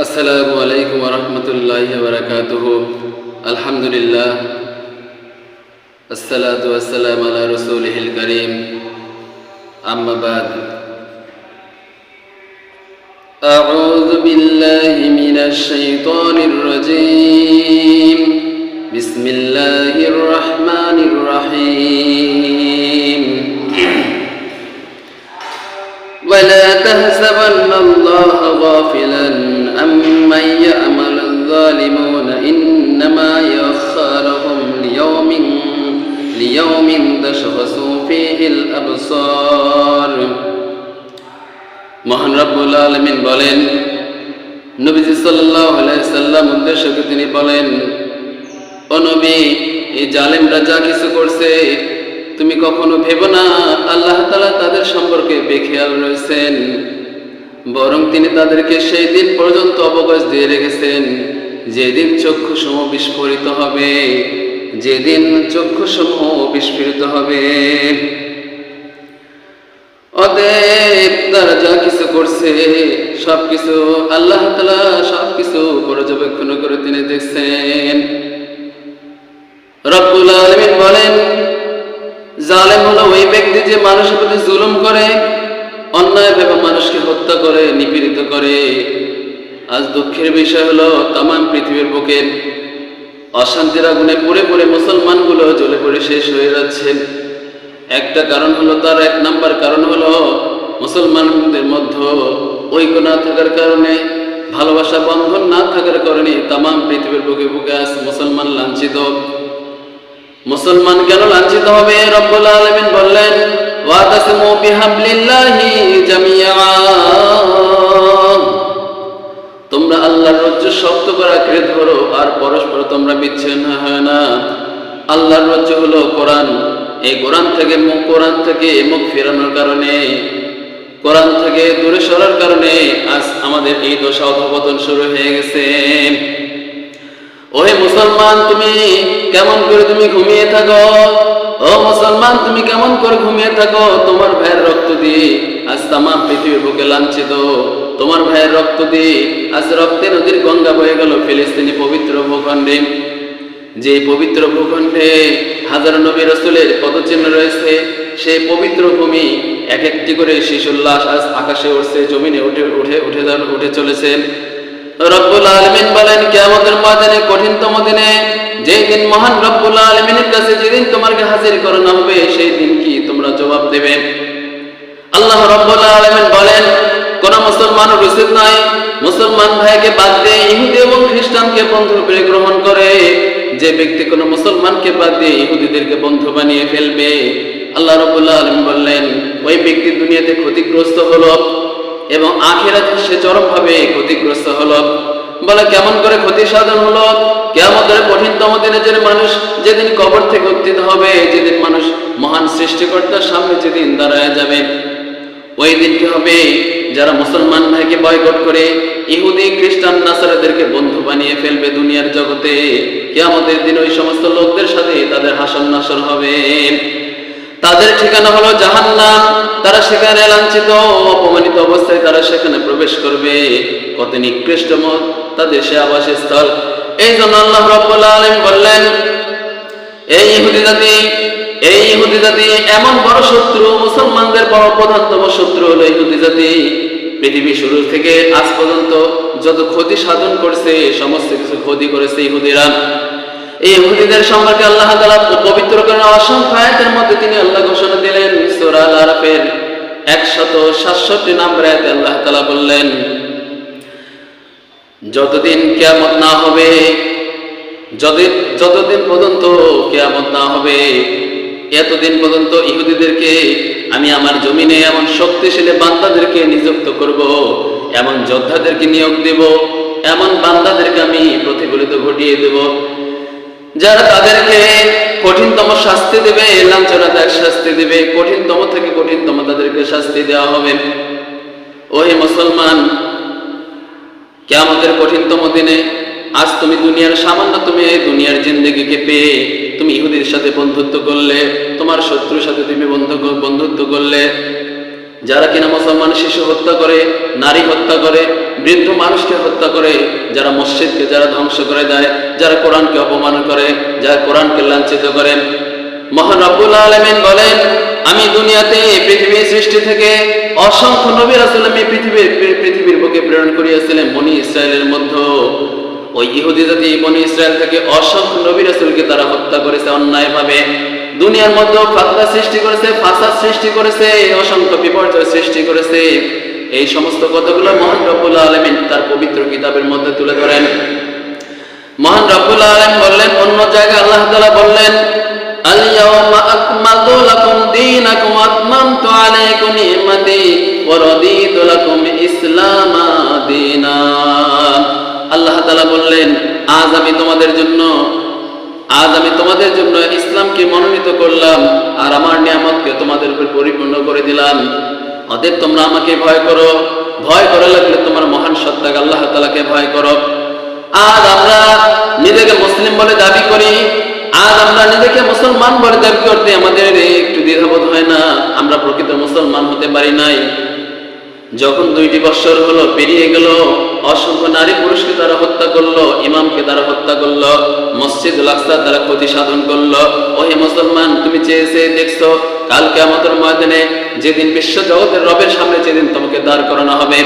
السلام عليكم ورحمة الله وبركاته الحمد لله الصلاة والسلام على رسوله الكريم أما بعد أعوذ بالله من الشيطان الرجيم بسم الله الرحمن الرحيم ولا تحسبن الله غافلا عمن يعمل الظالمون إنما يؤخرهم ليوم ليوم تشخص فيه الأبصار মহান রব্বুল আলমিন বলেন নবীজি সাল্লাল্লাহু আলাইহি সাল্লাম উদ্দেশ্যকে তিনি বলেন ও নবী এই জালেমরা যা কিছু করছে তুমি কখনো ভেবো না আল্লাহ তাআলা তাদের সম্পর্কে বেখেয়াল রয়েছেন বরং তিনি তাদেরকে সেই দিন পর্যন্ত অবকাশ দিয়ে রেখেছেন। যেদিন চক্ষু সমূহ বিস্ফোরিত হবে, যেদিন চক্ষু সমূহ বিস্ফোরিত হবে। অতএব তারা যা কিছু করছে, সবকিছু আল্লাহ তালা সবকিছু পর্যবেক্ষণ করে তিনি দেখছেন। রব্বুল আলমিন বলেন, জালেম হলো ওই ব্যক্তি যে মানুষের প্রতি জুলুম করে অন্যায় ভেবে মানুষকে হত্যা করে, নিপীড়িত করে। আজ দুঃখের বিষয় হলো তাম পৃথিবীর বুকের অশান্তির আগুনে পড়ে পড়ে মুসলমানগুলো জ্বলে পড়ে শেষ হয়ে যাচ্ছেন একটা কারণ হলো তার, এক নাম্বার কারণ হলো মুসলমানদের মধ্যে ঐক্য না থাকার কারণে, ভালোবাসা বন্ধন না থাকার কারণে তাম পৃথিবীর বুকে বুকে আজ মুসলমান লাঞ্ছিত। মুসলমান কেন লাঞ্ছিত হবে? রব্বুল আলামিন বললেন ওয়াতাসিমু বিহাবলিল্লাহি জামিয়া তোমরা আল্লাহর রজ্জু শক্ত করে আঁকড়ে ধরো আর পরস্পর তোমরা বিচ্ছিন্ন হয় না। আল্লাহর রজ্জু হলো কোরআন। এই কোরআন থেকে মুখ, কোরআন থেকে মুখ ফেরানোর কারণে, কোরআন থেকে দূরে সরার কারণে আজ আমাদের এই দশা অধপতন শুরু হয়ে গেছে। ওহে মুসলমান, তুমি কেমন করে তুমি ঘুমিয়ে থাকো? ও মুসলমান তুমি কেমন করে ঘুমিয়ে থাকো? তোমার ভাইয়ের রক্ত দিয়ে আজ তামাম পৃথিবীর বুকে লাঞ্ছিত। তোমার ভাইয়ের রক্ত দিয়ে আজ রক্তে নদীর গঙ্গা বয়ে গেল ফিলিস্তিনি পবিত্র ভূখণ্ডে। যে পবিত্র ভূখণ্ডে হাজার নবী রসুলের পদচিহ্ন রয়েছে, সেই পবিত্র ভূমি এক একটি করে শিশুর লাশ আজ আকাশে উঠছে জমিনে উঠে উঠে উঠে উঠে চলেছে। খ্রিস্টানকে বন্ধু রূপে গ্রহণ করে। যে ব্যক্তি কোন মুসলমানকে বাদ দিয়ে ইহুদিদেরকে বন্ধু বানিয়ে ফেলবে। আল্লাহ রবুল্লাহ আলম বললেন, ওই ব্যক্তি দুনিয়াতে ক্ষতিগ্রস্ত হলো। এবং আখেরাতে সে চরমভাবে ক্ষতিগ্রস্ত হলো। বলে কেমন করে ক্ষতি সাধন হলো? কেমন করে কঠিনতম দিনে যে মানুষ যেদিন কবর থেকে উত্থিত হবে, যেদিন মানুষ মহান সৃষ্টিকর্তার সামনে যেদিন দাঁড়ায় যাবে, ওই দিন কি হবে? যারা মুসলমান ভাইকে বয়কট করে ইহুদি, খ্রিস্টান, নাসারাদেরকে বন্ধু বানিয়ে ফেলবে দুনিয়ার জগতে, কেয়ামতের দিন ওই সমস্ত লোকদের সাথে তাদের হাসন নাসর হবে। তাদের ঠিকানা হলো জাহান্নাম। তারা সেখানে লাঞ্ছিত, অপমানিত অবস্থায় তারা সেখানে প্রবেশ করবে। কত নিকৃষ্ট মত তাদের সে আবাসস্থল। এই জন্য আল্লাহ রব্বুল আলম বললেন এই ইহুদি জাতি এই ইহুদি জাতি, এমন বড় শত্রু, মুসলমানদের বড় প্রধানতম শত্রু হলো ইহুদি জাতি। পৃথিবী শুরু থেকে আজ পর্যন্ত যত ক্ষতি সাধন করছে, সমস্ত কিছু ক্ষতি করেছে ইহুদিরা। এই ইহুদিদের সম্পর্কে আল্লাহ তাআলা পবিত্র করেন, অসংখ্য আয়াতের মধ্যে তিনি আল্লাহ ঘোষণা দিলেন, সূরা আল আরাফের 167 নম্বর আয়াতে আল্লাহ তাআলা বললেন, যতদিন কিয়ামত না হবে যতদিন পর্যন্ত কিয়ামত না হবে, এতদিন পর্যন্ত ইহুদিদেরকে আমি আমার জমিনে এমন শক্তিশালী বান্দাদেরকে নিযুক্ত করব, এমন যোদ্ধাদেরকে নিয়োগ দেব, এমন বান্দাদেরকে আমি প্রতিফলিত ঘটিয়ে দেব যারা তাদেরকে কঠিনতম শাস্তি দেবে লাঞ্ছনাদায়ক শাস্তি দেবে। কঠিনতম থেকে কঠিনতম তাদেরকে শাস্তি দেওয়া হবে। ওই মুসলমান কেমতের কঠিনতম দিনে আজ তুমি দুনিয়ার, সামান্য তুমি এই দুনিয়ার জিন্দগিকে পেয়ে তুমি ইহুদির সাথে বন্ধুত্ব করলে, তোমার শত্রুর সাথে তুমি বন্ধু বন্ধুত্ব করলে যারা কিনা মুসলমান শিশু হত্যা করে, নারী হত্যা করে, বৃদ্ধ মানুষকে হত্যা করে, যারা মসজিদকে, যারা ধ্বংস করে দেয়, যারা কোরআনকে অপমান করে, যারা কোরআনকে লাঞ্ছিত করে। মহান রব্বুল আলমিন বলেন, আমি দুনিয়াতে পৃথিবীর সৃষ্টি থেকে অসংখ্য নবী রাসূল আমি পৃথিবীর পৃথিবীর বুকে প্রেরণ করিয়াছিলেন মনি ইসরায়েলের মধ্যে। ওই ইহুদি জাতি বনি ইসরায়েল থেকে অসংখ্য নবী রাসূলকে তারা হত্যা করেছে অন্যায়ভাবে। দুনিয়ার মধ্যে ফাতনা সৃষ্টি করেছে ফাসাদ সৃষ্টি করেছে অসংখ্য বিপর্যয় সৃষ্টি করেছে এই সমস্ত কথাগুলো মহান রব্বুল আলমিন তার পবিত্র কিতাবের মধ্যে তুলে ধরেন মহান রব্বুল আলম বললেন অন্য জায়গায় আল্লাহ তাআলা বললেন اليوم أكملت لكم دينكم وأتممت عليكم نعمتي ورضيت لكم إسلام دينا আল্লাহ তাআলা বললেন আজ আমি তোমাদের জন্য আজ আমি তোমাদের জন্য ইসলামকে মনোনীত করলাম, আর আমার নিয়ামতকে তোমাদের উপর পরিপূর্ণ করে দিলাম। অতএব তোমরা আমাকে ভয় করো, ভয় করা লাগলে তোমার মহান সত্তাকে আল্লাহ তালাকে ভয় করো। আজ আমরা নিজেকে মুসলিম বলে দাবি করি, আজ আমরা নিজেকে মুসলমান বলে দাবি করতে আমাদের একটু দ্বিধাবোধ হয় না, আমরা প্রকৃত মুসলমান হতে পারি নাই। যখন দুইটি বৎসর হলো, পেরিয়ে গেল, অসংখ্য নারী পুরুষকে তারা হত্যা করল, ইমামকে তারা হত্যা করল মসজিদ লাকসা তারা ক্ষতি সাধন করল। ওহে মুসলমান, তুমি চেয়ে চেয়ে দেখছ কালকে আমাদের ময়দানে যেদিন বিশ্ব জগতের রবের সামনে যেদিন তোমাকে দাঁড় করানো হবে।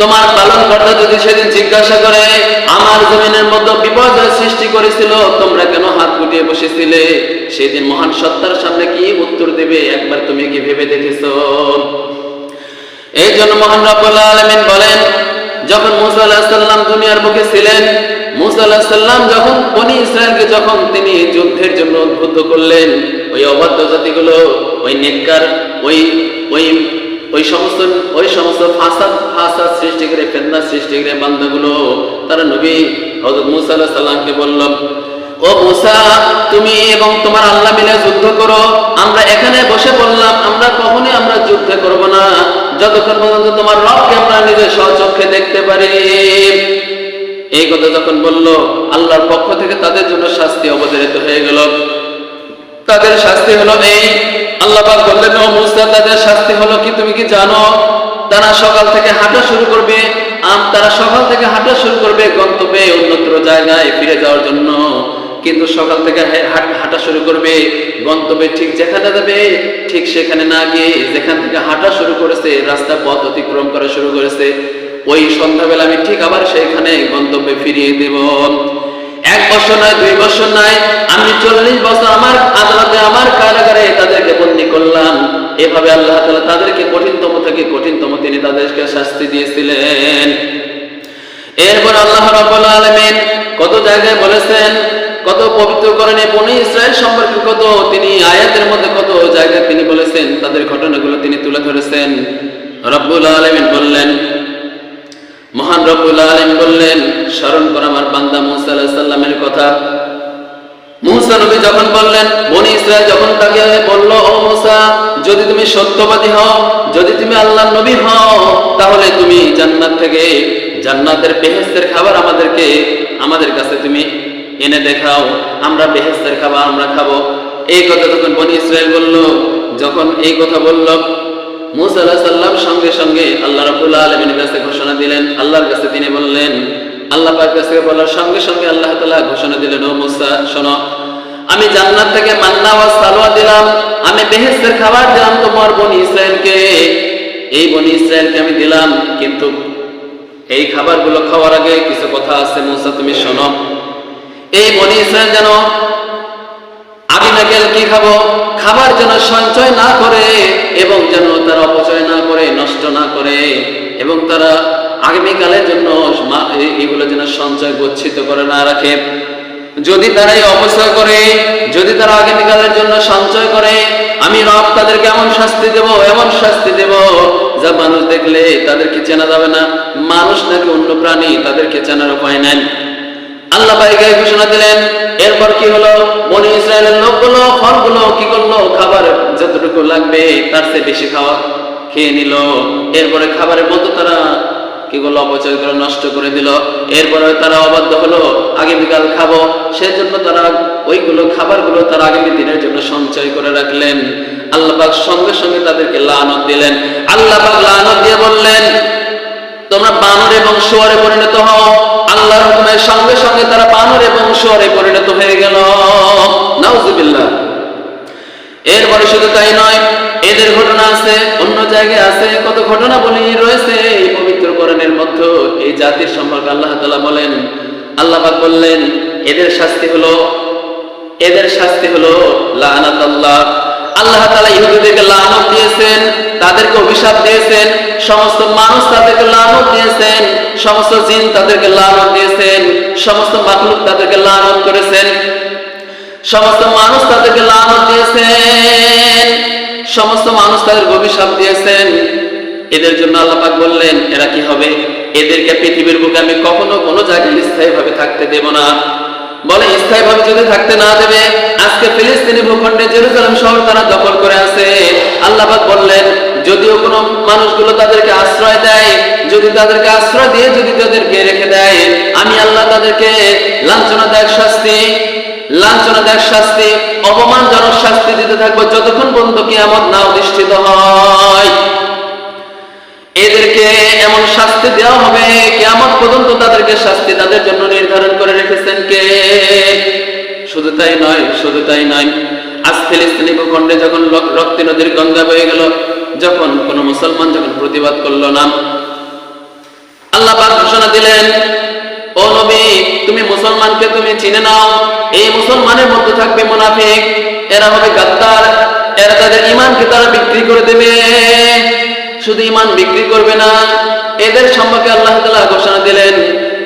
তোমার পালন কর্তা যদি সেদিন জিজ্ঞাসা করে, আমার জমিনের মধ্যে বিপর্যয় সৃষ্টি করেছিল, তোমরা কেন হাত গুটিয়ে বসেছিলে? সেদিন মহান সত্তার সামনে কি উত্তর দেবে? একবার তুমি কি ভেবে দেখেছ? এই জন্য মহান রব্বুল আলামিন বলেন, যখন মুসা দুনিয়ার বুকে ছিলেন, মুসা আলাইহিস সালাম যখন বনি ইসরায়েলকে যখন তিনি যুদ্ধের জন্য উদ্বুদ্ধ করলেন, ওই অবাধ্য জাতিগুলো, ওই নেককার, ওই ওই ওই সমস্ত ওই সমস্ত ফাসাদ ফাসাদ সৃষ্টি করে, ফেতনা সৃষ্টি করে তারা নবী বলল, ও মুসা, তুমি এবং তোমার আল্লাহ মিলে যুদ্ধ করো, আমরা এখানে বসে বললাম, আমরা কখনোই আমরা যুদ্ধ করব না। যতক্ষণ পর্যন্ত তোমার রবকে আমরা নিজের স্বচক্ষে দেখতে পারি। এই কথা যখন বলল, আল্লাহর পক্ষ থেকে তাদের জন্য শাস্তি অবতারিত হয়ে গেল। তাদের শাস্তি হলো এই। আল্লাহ বললেন তাদের শাস্তি হলো কি তুমি কি জানো? তারা সকাল থেকে হাঁটা শুরু করবে। আম, তারা সকাল থেকে হাঁটা শুরু করবে গন্তব্যে অন্যত্র জায়গায় ফিরে যাওয়ার জন্য। কিন্তু সকাল থেকে হাঁটা শুরু করবে, গন্তব্যে ঠিক যেখানে যাবে, ঠিক সেখানে না গিয়ে যেখান থেকে হাঁটা শুরু করেছে রাস্তা পথ অতিক্রম করা শুরু করেছে, ওই সন্ধ্যাবেলা আমি ঠিক আবার সেখানে গন্তব্যে ফিরিয়ে দেব। এক বছর নয়, দুই বছর নয়, আমি চল্লিশ বছর আমার আদালতে, আমার কারাগারে তাদেরকে বন্দি করলাম। এভাবে আল্লাহ তালা তাদেরকে কঠিনতম থেকে কঠিনতম তিনি তাদেরকে শাস্তি দিয়েছিলেন। এরপর আল্লাহ রাব্বুল আলামিন কত জায়গায় বলেছেন কত পবিত্র করণে বনি ইসরায়েল সম্পর্কে কত তিনি আয়াতের মধ্যে কত জায়গায় তিনি বলেছেন, তাদের ঘটনাগুলো তিনি তুলে ধরেছেন। রব্বুল আলামিন বললেন, মহান রব্বুল আলামিন বললেন, স্মরণ কর আমার বান্দা মুসা আলাইহিস সালামের কথা। মুসা নবী যখন বললেন, বনি ইসরায়েল যখন তাকে বলল, ও মুসা, যদি তুমি সত্যবাদী হও, যদি তুমি আল্লাহর নবী হও, তাহলে তুমি জান্নাত থেকে জান্নাতের বেহেশতের খাবার আমাদেরকে, আমাদের কাছে তুমি এনে দেখাও, আমরা বেহেশতের খাবার আমরা খাব। এই কথা যখন বনি ইসরায়েল বলল, যখন এই কথা বলল, মুসা আলাইহিস সালাম সঙ্গে সঙ্গে আল্লাহ রাব্বুল আলামিনের কাছে ঘোষণা দিলেন, আল্লাহর কাছে তিনি বললেন, আল্লাহ পাক কাছে বলার সঙ্গে সঙ্গে আল্লাহ তালা ঘোষণা দিলেন, ও মুসা, শোনো, আমি জান্নাত থেকে মান্না ওয়া সালোয়া দিলাম, আমি বেহেশতের খাবার দিলাম তোমার বনি ইসরায়েলকে। এই বনি ইসরায়েলকে আমি দিলাম, কিন্তু এই খাবারগুলো খাওয়ার আগে কিছু কথা আছে, মুসা, তুমি শোনো। এই বনি ইসরায়েল যেন আগামীকাল কি খাব? খাবার যেন সঞ্চয় না করে এবং যেন তারা অপচয় না করে, নষ্ট না করে এবং তারা আগামীকালের জন্য এগুলো যেন সঞ্চয় গচ্ছিত করে না রাখে। যদি তারা এই অপচয় করে, যদি তারা আগামীকালের জন্য সঞ্চয় করে, আমি রব তাদেরকে এমন শাস্তি দেব, এমন শাস্তি দেব যা মানুষ দেখলে তাদেরকে চেনা যাবে না। মানুষ নাকি অন্য প্রাণী, তাদেরকে চেনার উপায় নেন আল্লাহ পাইকে ঘোষণা দিলেন, এরপর কি হলো? বনি ইসরায়েলের লোকগুলো, ফলগুলো কি করল? খাবার যতটুকু লাগবে তার চেয়ে বেশি খাওয়া খেয়ে নিল। এরপরে খাবারের মতো তারা কি করল? অপচয় করে, নষ্ট করে দিল। এরপরে তারা অবাধ্য হলো আগামীকাল খাব। সেজন্য তারা ওইগুলো খাবারগুলো তারা আগামী দিনের জন্য সঞ্চয় করে রাখলেন। আল্লাহ সঙ্গে সঙ্গে তাদেরকে লানত দিলেন। আল্লাহ লানত দিয়ে বললেন তোমরা বানর এবং শুয়ারে পরিণত হও। আল্লাহর হুকুমের সঙ্গে সঙ্গে তারা বানর এবং শুয়ারে পরিণত হয়ে গেল। নাউজুবিল্লাহ। এরপরে শুধু তাই নয়, এদের ঘটনা আছে, অন্য জায়গায় আছে, কত ঘটনা বলি রয়েছে এই পবিত্র কোরআনের মধ্যে এই জাতির সম্পর্কে আল্লাহ তালা বলেন, আল্লাহ বললেন, এদের শাস্তি হলো, এদের শাস্তি হলো লানাত আল্লাহ আল্লাহ তাআলা ইহুদিদেরকে লানত দিয়েছেন, তাদেরকে অভিশাপ দিয়েছেন, সমস্ত মানুষ তাদেরকে লানত দিয়েছেন, সমস্ত জিন তাদেরকে লানত দিয়েছেন, সমস্ত মাখলুক তাদেরকে লানত করেছেন, সমস্ত মানুষ তাদেরকে লানত দিয়েছেন, সমস্ত মানুষ তাদেরকে অভিশাপ দিয়েছেন। এদের জন্য আল্লাহ পাক বললেন, এরা কি হবে? এদেরকে পৃথিবীর বুকে আমি কখনো কোনো জায়গায় স্থায়ীভাবে থাকতে দেব না। বলে, স্থায়ীভাবে যদি থাকতে না দেবে, আজকে ফিলিস্তিনি ভূখণ্ডে জেরুজালেম শহর তারা দখল করে আছে। আল্লাহ বললেন, যদিও কোনো মানুষগুলো তাদেরকে আশ্রয় দেয়, যদি তাদেরকে আশ্রয় দিয়ে যদি তাদেরকে রেখে দেয়, আমি আল্লাহ তাদেরকে লাঞ্ছনাদায়ক শাস্তি লাঞ্ছনাদায়ক শাস্তি, অপমানজনক শাস্তি দিতে থাকব যতক্ষণ পর্যন্ত কিয়ামত না অধিষ্ঠিত হয়। এদেরকে এমন শাস্তি দেওয়া হবে, কিয়ামত পর্যন্ত তাদেরকে শাস্তি তাদের জন্য নির্ধারণ করে রেখেছেন কে? শুধু তাই নয়, শুধু তাই নয়, আজ ফিলিস্তিনি ভূখণ্ডে যখন রক্তি নদীর গঙ্গা বয়ে গেল, যখন কোন মুসলমান যখন প্রতিবাদ করল না, আল্লাহ ঘোষণা দিলেন, ও নবী, তুমি মুসলমানকে তুমি চিনে নাও, এই মুসলমানের মধ্যে থাকবে মুনাফিক, এরা হবে গাদ্দার, এরা তাদের ইমানকে তারা বিক্রি করে দেবে। শুধু ইমান বিক্রি করবে না, এদের সম্পর্কে আল্লাহ তাআলা ঘোষণা দিলেন,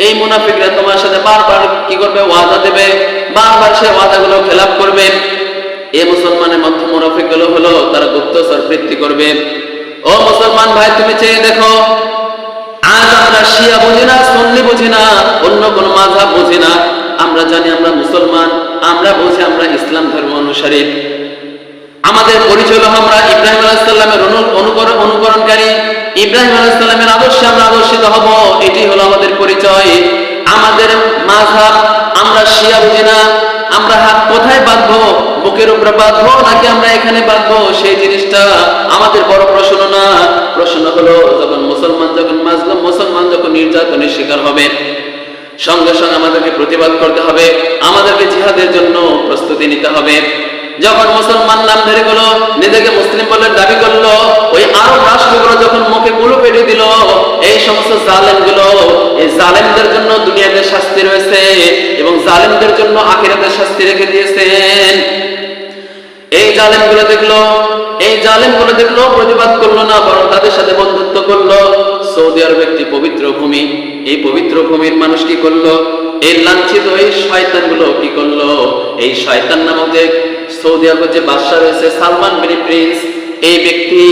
এই মুনাফিকরা তোমার সাথে বারবার কি করবে? ওয়াদা দেবে, বারবার সে ওয়াদাগুলো খেলাপ করবে। এ মুসলমানের মধ্যে মুনাফিকগুলো হলো, তারা গুপ্তচর বৃত্তি করবে। ও মুসলমান ভাই, তুমি চেয়ে দেখো, আজ আমরা শিয়া বুঝি না, সুন্নি বুঝি না, অন্য কোন মাযহাব বুঝি না। আমরা জানি আমরা মুসলমান, আমরা বুঝি আমরা ইসলাম ধর্ম অনুসারী। আমাদের পরিচয় আমরা ইব্রাহিম আলাইসাল্লামের অনুকরণ অনুকরণকারী। ইব্রাহিম আলাইসাল্লামের আদর্শে আমরা আদর্শিত হব, এটি হলো আমাদের পরিচয়। আমাদের মাঝহাব, আমরা শিয়া বুঝি না, আমরা হাত কোথায় বাঁধবো? বুকের উপরে বাঁধবো নাকি আমরা এখানে বাঁধবো? সেই জিনিসটা আমাদের বড় প্রশ্ন না। প্রশ্ন হলো, যখন মুসলমান, যখন মাজলুম, মুসলমান যখন নির্যাতনের শিকার হবে, সঙ্গে সঙ্গে আমাদেরকে প্রতিবাদ করতে হবে, আমাদেরকে জিহাদের জন্য প্রস্তুতি নিতে হবে। যখন মুসলমান নাম ধরে গেল নিজেকে মুসলিম বলে দাবি করল, ওই আরব রাষ্ট্রগুলো যখন মুখে কুলো পেটে দিল, এই সমস্ত জালেমগুলো এই জালেমদের জন্য দুনিয়াতে শাস্তি রয়েছে এবং জালেমদের জন্য আখিরাতে শাস্তি রেখে দিয়েছেন এই জালেমগুলো দেখল, এই জালেমগুলো দেখল, প্রতিবাদ করল না, বরং তাদের সাথে বন্ধুত্ব করল। সৌদি আরব একটি পবিত্র ভূমি। এই পবিত্র ভূমির মানুষ কি করল? এই লাঞ্ছিত এই শয়তানগুলো কি করল? এই শয়তান নামক সৌদি আরবের যে বাদশা রয়েছে সালমান বিন প্রিন্স, এই ব্যক্তি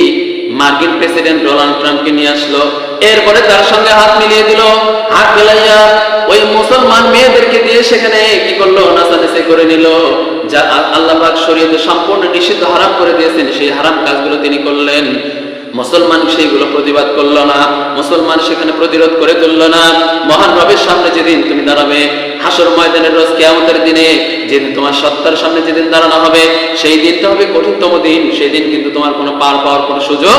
মার্কিন প্রেসিডেন্ট ডোনাল্ড ট্রাম্পকে নিয়ে আসলো। এরপরে তার সঙ্গে হাত মিলিয়ে দিল। হাত মিলাইয়া ওই মুসলমান মেয়েদেরকে দিয়ে সেখানে কি করল? নাচানাচি করে নিল, যা আল্লাহ পাক শরীয়তে সম্পূর্ণ নিষিদ্ধ হারাম করে দিয়েছেন। সেই হারাম কাজগুলো তিনি করলেন। মুসলমান সেইগুলো প্রতিবাদ করল না, মুসলমান সেখানে প্রতিরোধ করে তুললো না। মহান রবের সামনে যেদিন তুমি দাঁড়াবে, হাসর ময়দানের রোজ কেয়ামতের দিনে, যেদিন তোমার সত্তার সামনে যেদিন দাঁড়ানো হবে, সেই দিনটা হবে কঠিনতম দিন। সেই দিন কিন্তু তোমার কোনো পার পাওয়ার কোনো সুযোগ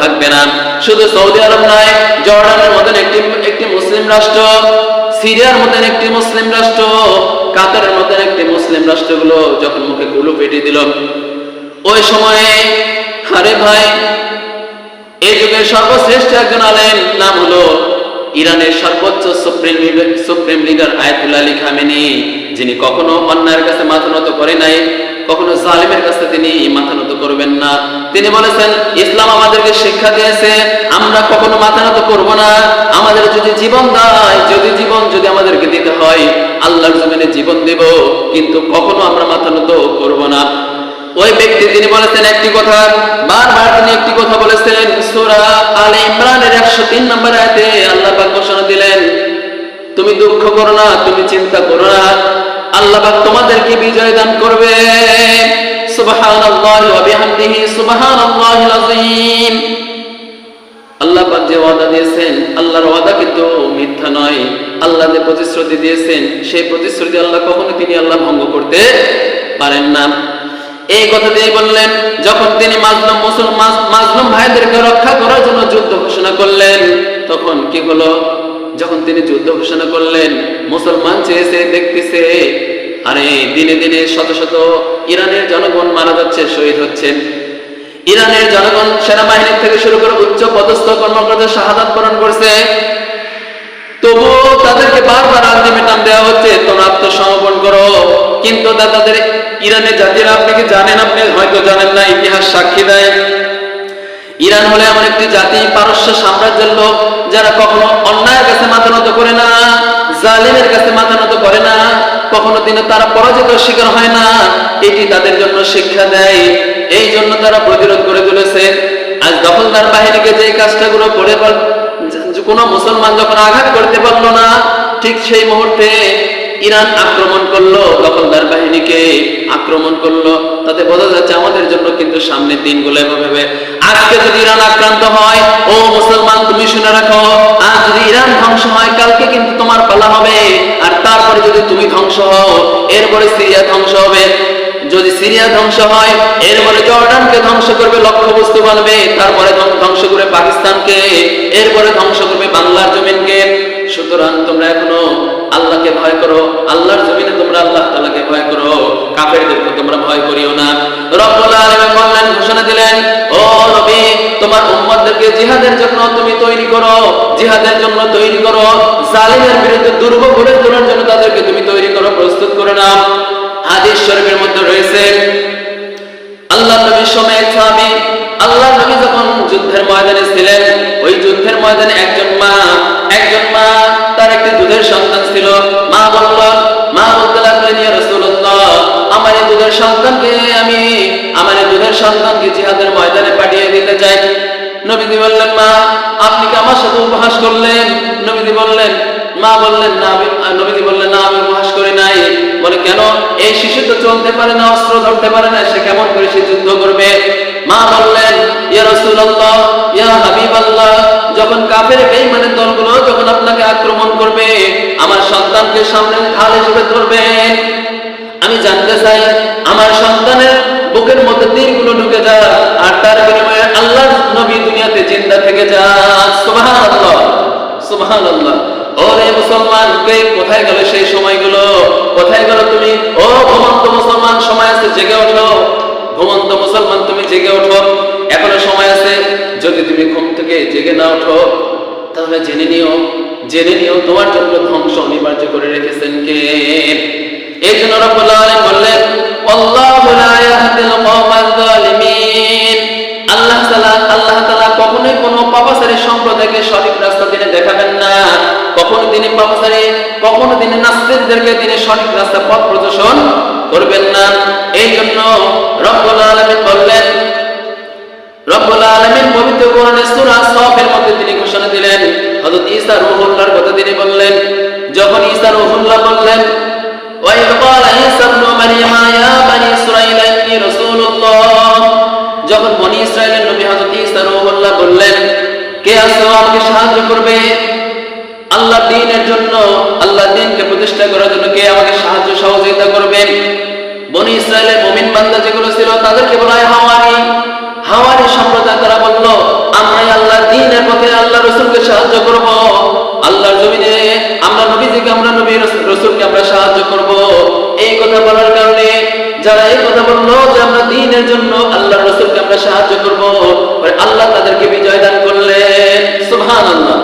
থাকবে না। শুধু সৌদি আরব নয়, জর্ডানের মতন একটি একটি মুসলিম রাষ্ট্র, সিরিয়ার মতন একটি মুসলিম রাষ্ট্র, কাতারের মতন একটি মুসলিম রাষ্ট্রগুলো যখন মুখে কুলু পেটে দিল, ওই সময়ে, আরে ভাই এই যুগের সর্বশ্রেষ্ঠ একজন আলেম, নাম হলো ইরানের সর্বোচ্চ supreme supreme leader Ayatollah Ali Khamenei, যিনি কখনো অন্যায়ের কাছে মাথা নত করে নাই, কখনো জালিমের কাছে তিনি মাথা নত করবেন না। তিনি বলেছেন, ইসলাম আমাদেরকে শিক্ষা দিয়েছে, আমরা কখনো মাথা নত করব না। আমাদের যদি জীবন দেয়, যদি জীবন যদি আমাদেরকে দিতে হয়, আল্লাহর জমিনে জীবন দেব, কিন্তু কখনো আমরা মাথা নত করব না। ওই ব্যক্তি তিনি বলেছেন একটি কথা, বারবার তিনি একটি কথা বলেছেন সূরা আলে ইমরানের 103 নম্বর আয়াতে আল্লাহ ঘোষণা দিলেন, তুমি দুঃখ করো না, তুমি চিন্তা করো না, আল্লাহ পাক তোমাদেরকে বিজয় দান করবে। আল্লাহ যে ওয়াদা দিয়েছেন ওয়াদা কিন্তু মিথ্যা নয়। আল্লাহ যে প্রতিশ্রুতি দিয়েছেন, সেই প্রতিশ্রুতি আল্লাহ কখনো তিনি আল্লাহ ভঙ্গ করতে পারেন না। এই কথা দিয়ে বললেন, যখন তিনি মাজলুম মুসলমান মাজলুম ভাইদেরকে রক্ষা করার জন্য যুদ্ধ ঘোষণা করলেন, তখন কি হলো? যখন তিনি যুদ্ধ ঘোষণা করলেন, মুসলমান চেয়েছে, দেখতেছে, আরে দিনে দিনে শত শত ইরানের জনগণ মারা যাচ্ছে, শহীদ হচ্ছেন। ইরানের জনগণ সেনাবাহিনী থেকে শুরু করে উচ্চ পদস্থ কর্মকর্তা শাহাদাত বরণ করছে। তবুও তাদেরকে বারবার আলটিমেটাম দেওয়া হচ্ছে, তোমরা আত্মসমর্পণ করো। কিন্তু তাদের ইরানের জাতিরা আপনি কি জানেন, আপনি হয়তো জানেন না, ইতিহাস সাক্ষী দেয়। ইরান হলে এমন একটি জাতি, পারস্য সাম্রাজ্যের লোক, যারা কখনো অন্যায়ের কাছে মাথা নত করে না, জালিমের কাছে মাথা নত করে না, কখনো দিনে তারা পরাজিত শিকার হয় না, এটি তাদের জন্য শিক্ষা দেয়। এই জন্য তারা প্রতিরোধ করে তুলেছে আজ দখলদার বাহিনীকে যে কাজটা গুলো করে কোনো মুসলমান যখন আঘাত করতে পারল না, ঠিক সেই মুহূর্তে ইরান আক্রমণ করল, দখলদার বাহিনীকে আক্রমণ করল। তাতে বোঝা যাচ্ছে আমাদের জন্য কিন্তু সামনের দিনগুলো এভাবে আজকে যদি ইরান আক্রান্ত হয়, ও মুসলমান, তুমি শুনে রাখো আজ যদি ইরান ধ্বংস হয়, কালকে কিন্তু তোমার পালা হবে। আর তারপরে যদি তুমি ধ্বংস হও, এরপরে সিরিয়া ধ্বংস হবে। যদি সিরিয়া ধ্বংস হয়, এরপরে জর্ডানকে ধ্বংস করবে লক্ষ্য লক্ষ্যবস্তু বানবে। তারপরে ধ্বংস করবে পাকিস্তানকে, এরপরে ধ্বংস করবে বাংলার জমিনকে। সুতরাং তোমরা এখনও আল্লাহকে ভয় করো। আল্লাহর জমিনে তোমরা আল্লাহ তাআলাকে ভয় করো। কাফেরদেরকে তোমরা ভয় করিও না। রব্বুল আলামিন বললেন, ঘোষণা দিলেন, ও নবী, তোমার উম্মতদেরকে জিহাদের জন্য তুমি তৈরি করো। জিহাদের জন্য তৈরি করো। জালিমের বিরুদ্ধে তোলার জন্য তাদেরকে তুমি তৈরি করো। প্রস্তুত করে নাও। হাদিস শরীফের মধ্যে রয়েছে, আল্লাহ সময় আল্লাহ নবী যখন যুদ্ধের ময়দানে ছিলেন, ওই যুদ্ধের ময়দানে একজন মা একজন মা একটি দুধের সন্তান ছিল মা বলল মা বলতে লাগলেন আমার এই দুধের সন্তানকে আমি, আমার এই দুধের সন্তানকে জিহাদের ময়দানে পাঠিয়ে দিতে চাই। নবীজি বললেন, মা, আপনি কি আমার সাথে উপহাস করলেন? নবীজি বললেন, মা বললেন, না, আমি, নবীজি বললেন, না, আমি উপহাস করি নাই। বলে, কেন? এই শিশু তো চলতে পারে না, অস্ত্র ধরতে পারে না, সে কেমন করে সে যুদ্ধ করবে? মা বললেন, ইয়া রাসূলুল্লাহ, ইয়া হাবিবাল্লাহ, যখন কাফের সন্তানকে সামনে ঢাল হিসেবে ধরবেন। আমি জানতে চাই, আমার সন্তানের বুকের মধ্যে তীরগুলো ঢুকে যা আর তার বিনিময়ে আল্লাহর নবী দুনিয়াতে জিন্দা থেকে যা সুবহানাল্লাহ সুবহানাল্লাহ। ওরে মুসলমান, কে কোথায় গেল সেই সময়গুলো? কোথায় গেল তুমি? ও ঘুমন্ত মুসলমান, সময় আছে, জেগে ওঠো। ঘুমন্ত মুসলমান, তুমি জেগে ওঠো। এখনও সময় আছে, যদি তুমি ঘুম থেকে জেগে না ওঠো তাহলে জেনে নিও। জেনে নিও, তোমার জন্য ধ্বংস অনিবার্য করে রেখেছেন কে? এই জন্য রব্বুল আলামিন বললেন, আল্লাহু লা ইয়াহদিল কওমাল যালিমিন। আল্লাহ তাআলা আল্লাহ তাআলা কখনোই কোনো পাপাচারী সম্প্রদায়কে সঠিক রাস্তা তিনি দেখাবেন না। কখনো তিনি পাপাচারী, কখনো তিনি নাস্তিকদেরকে তিনি সঠিক রাস্তা পথ প্রদর্শন করবেন না। এই জন্য রব্বুল আলামিন বললেন রব্বুল আলামিন পবিত্র কোরআনে সূরা সাফের মধ্যে তিনি ঘোষণা দিলেন। হযরত ঈসা রূহুল্লাহর কথা তিনি বললেন। যখন ঈসা রূহুল্লাহ বললেন, ওয়া ইয ক্বালা ঈসা ইবনু মারইয়ামা ইয়া বনি ইসরাঈল ইন্নী রাসূলুল্লাহ। যখন বনি ইসরাঈলের নবী হযরত ঈসা রূহুল্লাহ বললেন, কে আসো আমাকে সাহায্য করবে? আল্লাহ দ্বীনের জন্য, আল্লাহ দ্বীনকে প্রতিষ্ঠা করার জন্য কে আমাকে সাহায্য সহযোগিতা করবেন? বনি ইসরায়েলের মুমিন বান্দা যেগুলো ছিল, তাদেরকে বলা হয় হাওয়ানি হাওয়ারি সম্প্রদায় তারা বলল, আমরাই আল্লাহ দিনের পথে আল্লাহ রসুলকে সাহায্য করব। আল্লাহর জমিনে আমরা নবীজিকে, আমরা নবী রসুলকে আমরা সাহায্য করব। এই কথা বলার কারণে যারা এই কথা বলল যে আমরা দিনের জন্য আল্লাহর রসুলকে আমরা সাহায্য করব আল্লাহ তাদেরকে বিজয় দান করলেন। সুহান আল্লাহ